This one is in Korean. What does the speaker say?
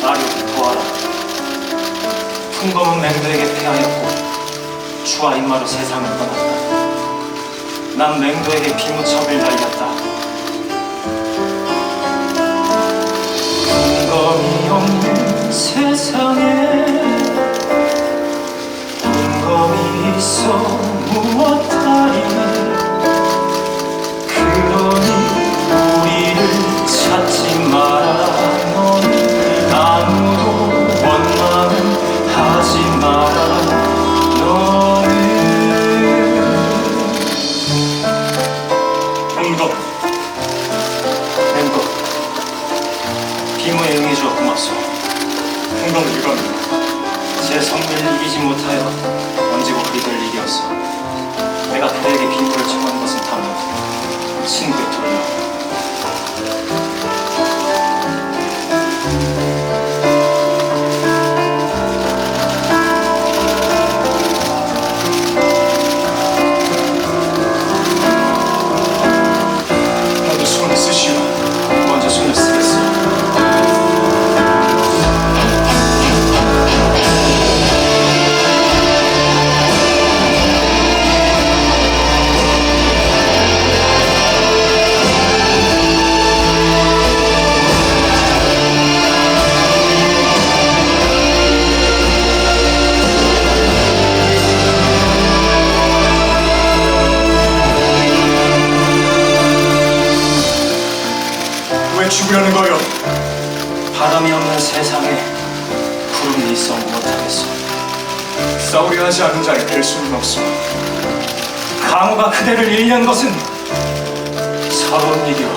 아리오를 보아라. 풍검은 맹도에게 패하였고 주와 인마로 세상을 떠났다. 난 맹도에게 비무첩을 날렸다. 응거 맹거 비모에 응해주어 고맙소. 흥건 이겁니다 제 성미를 이기지 못하여 언제고 그리들 이기었소. 내가 그대 왜 죽으려는 거요? 바람이 없는 세상에 구름이 있어 못하겠소. 싸우려 하지 않은 자를 뵐 수는 없소. 강호가 그대를 잃는 것은 서러운 일이오.